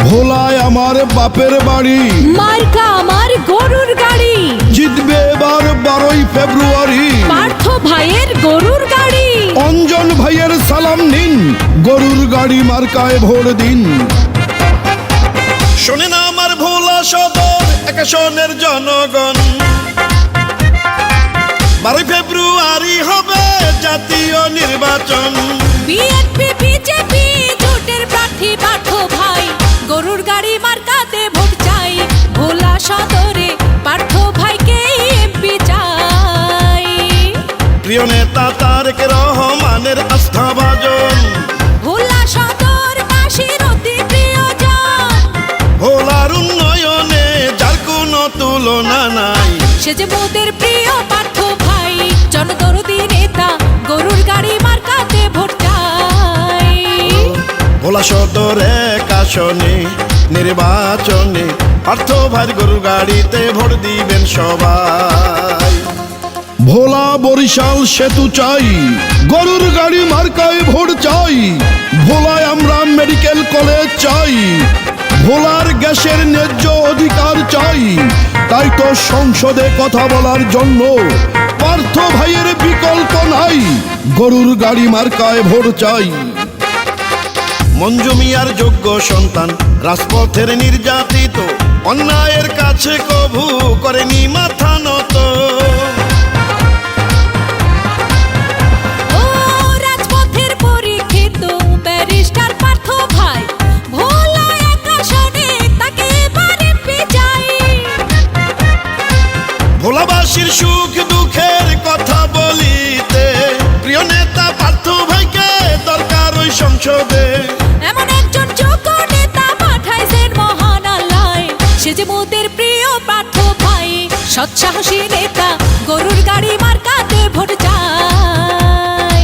ভোলায় আমার বাপের বাড়ি। মার্কা আমার গরুর গাড়ি। জিতবে এবার বারোই ফেব্রুয়ারি। পার্থ ভাইয়ের গরুর গাড়ি। অঞ্জন ভাইয়ের সালাম নিন গরুর গাড়ি মার্কায় ভোট দিন। শোনেন আমার ভোলা সদর একাশনের জনগণ। বারোই ফেব্রুয়ারি হবে জাতীয় নির্বাচন। বিএনপি বিজেপি জোটের প্রার্থী নেতা তারেক রহমানের আস্থা ভাজন ভোলা সদর বাসীর অতি প্রিয়জন। ভোলার উন্নয়নে যার কোনো তুলনা নাই। সে যে মোদের প্রিয় পার্থ ভাই জনদরদি নেতা গরুর গাড়ি মার্কাতে ভোট চাই। ভোলা সদর এক আসনে নির্বাচনে পার্থ ভাই গরুর গাড়িতে ভোট দিবেন সবাই। ভোলা বরিশাল সেতু চাই। গরুর গাড়ি মার্কায় ভোট চাই। ভোলায় আমরা মেডিকেল কলেজ চাই। ভোলার গ্যাসের ন্যায্য অধিকার চাই। তাই তো সংসদে কথা বলার জন্য পার্থ ভাইয়ের বিকল্প নাই। গরুর গাড়ি মার্কায় ভোট চাই। মঞ্জুমিয়ার যোগ্য সন্তান, রাজপথের নির্যাতিত, অন্যায়ের কাছে কভু করেনি মাথা নত। ভোলাবাসীর সুখ দুঃখের কথা বলিতে। প্রিয় নেতা পার্থ ভাইকে দরকার ওই সংসদে। এমন একজন যোগ্য নেতা পাঠাইছেন মহান আল্লাহ। সে যে মোদের প্রিয় পার্থ ভাই সৎসাহসী নেতা গরুর গাড়ি মার্কাতে ভোট চাই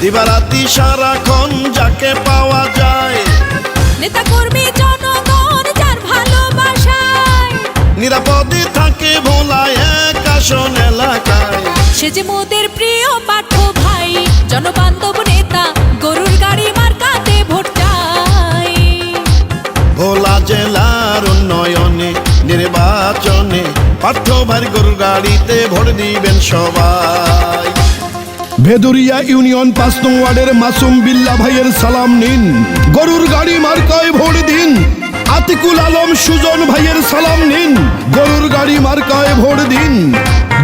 দিবারাতি সারাক্ষণ যাকে পাওয়া যায়। নেতা কর্মী জনগণ নিরাপদে থাকে ভোলা এক আসন এলাকায়। সে যে মোদের প্রিয় পাঠ ভাই জনবান্ধব নেতা গরুর গাড়ি মার্কাতে ভোট চাই। ভোলা জেলার উন্নয়নে নির্বাচনে পাঠ্য ভাই গরুর গাড়িতে ভোট দিবেন সবাই। ভেদুরিয়া ইউনিয়ন পাঁচ নং ওয়ার্ডের মাসুম বিল্লা ভাইয়ের সালাম নিন। গরুর গাড়ি মার্কায় ভোট দিন। আতিকুল আলম সুজন ভাইয়ের সালাম নিন। গরুর গাড়ি মার্কায় ভোট দিন।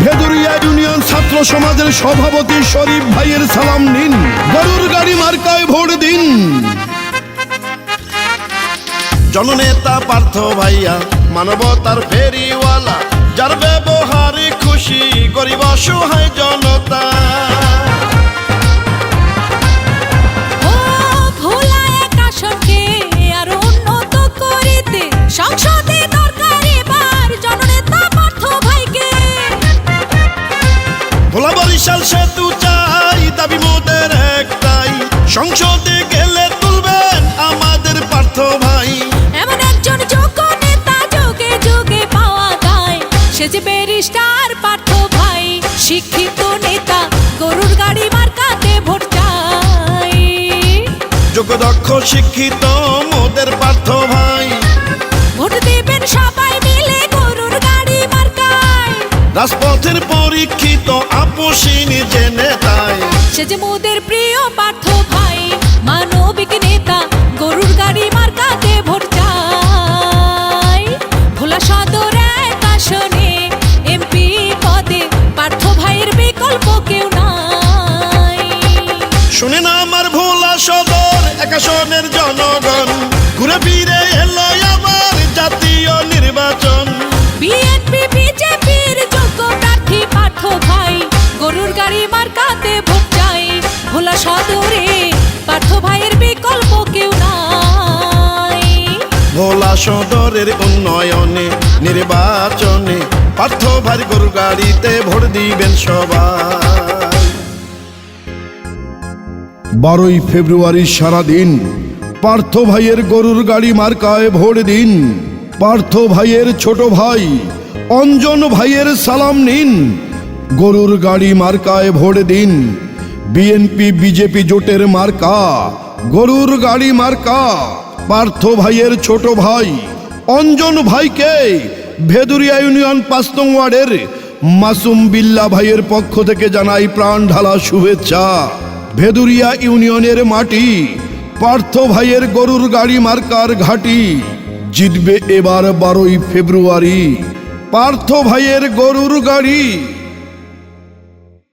ভেদুরিয়া ইউনিয়ন ছাত্র সমাজের সভাপতি শরীফ ভাইয়ের সালাম নিন। গরুর গাড়ি মার্কায় ভোট দিন। জননেতা পার্থ ভাইয়া, মানবতার ফেরিওয়ালা, যার ব্যবহারে খুশি, গরিব অসহায় জনতা। ভোলা বরিশাল সেতু চাই দাবি মোদের একটাই। সংসদে গেলে তুলবেন আমাদের পার্থ ভাই। এমন একজন যোগ্য নেতা যোগে যোগে পাওয়া যায়। সে যে ব্যারিস্টার পার্থ ভাই শিক্ষিত নেতা গরুর গাড়ি মার্কাতে ভোট চাই। যোগ্য দক্ষ শিক্ষিত মোদের পার্থ ভাই। ভোট দেবেন সবাই মিলে গরুর গাড়ি মার্কায়। রাজপথের নেতায় সে যে মোদের প্রিয় পার্থ ভাই, মানবিক নেতা, গরুর গাড়ি মার্কাতে ভোট চাই। ভোলা সদর এক আসনে এমপি পদে পার্থ ভাইয়ের বিকল্প কেউ নাই। শুনে না আমার ভোলা সদর একাশনের জনগণ, ঘুরে ফিরে এলো সদরের উন্নয়নে, নির্বাচনে পার্থ ভাই গরু গাড়িতে ভোট দিবেন সবাই। বারোই ফেব্রুয়ারি সারাদিন পার্থ ভাইয়ের গরুর গাড়ি মার্কায় ভোট দিন। পার্থ ভাইয়ের ছোট ভাই অঞ্জন ভাইয়ের সালাম নিন। গরুর গাড়ি মার্কায় ভোট দিন। বিএনপি, বিজেপি জোটের মার্কা, গরুর গাড়ি মার্কা। পার্থ ভাইয়ের ছোট ভাই। অঞ্জন ভাইকে ভেদুরিয়া ইউনিয়ন পাঁচ নং ওয়ার্ডের মাসুম বিল্লা ভাইয়ের পক্ষ থেকে জানাই প্রাণ ঢালা শুভেচ্ছা। ভেদুরিয়া ইউনিয়নের মাটি, পার্থ ভাইয়ের গরুর গাড়ি মার্কার ঘাটি। জিতবে এবার বারোই ফেব্রুয়ারি। পার্থ ভাইয়ের গরুর গাড়ি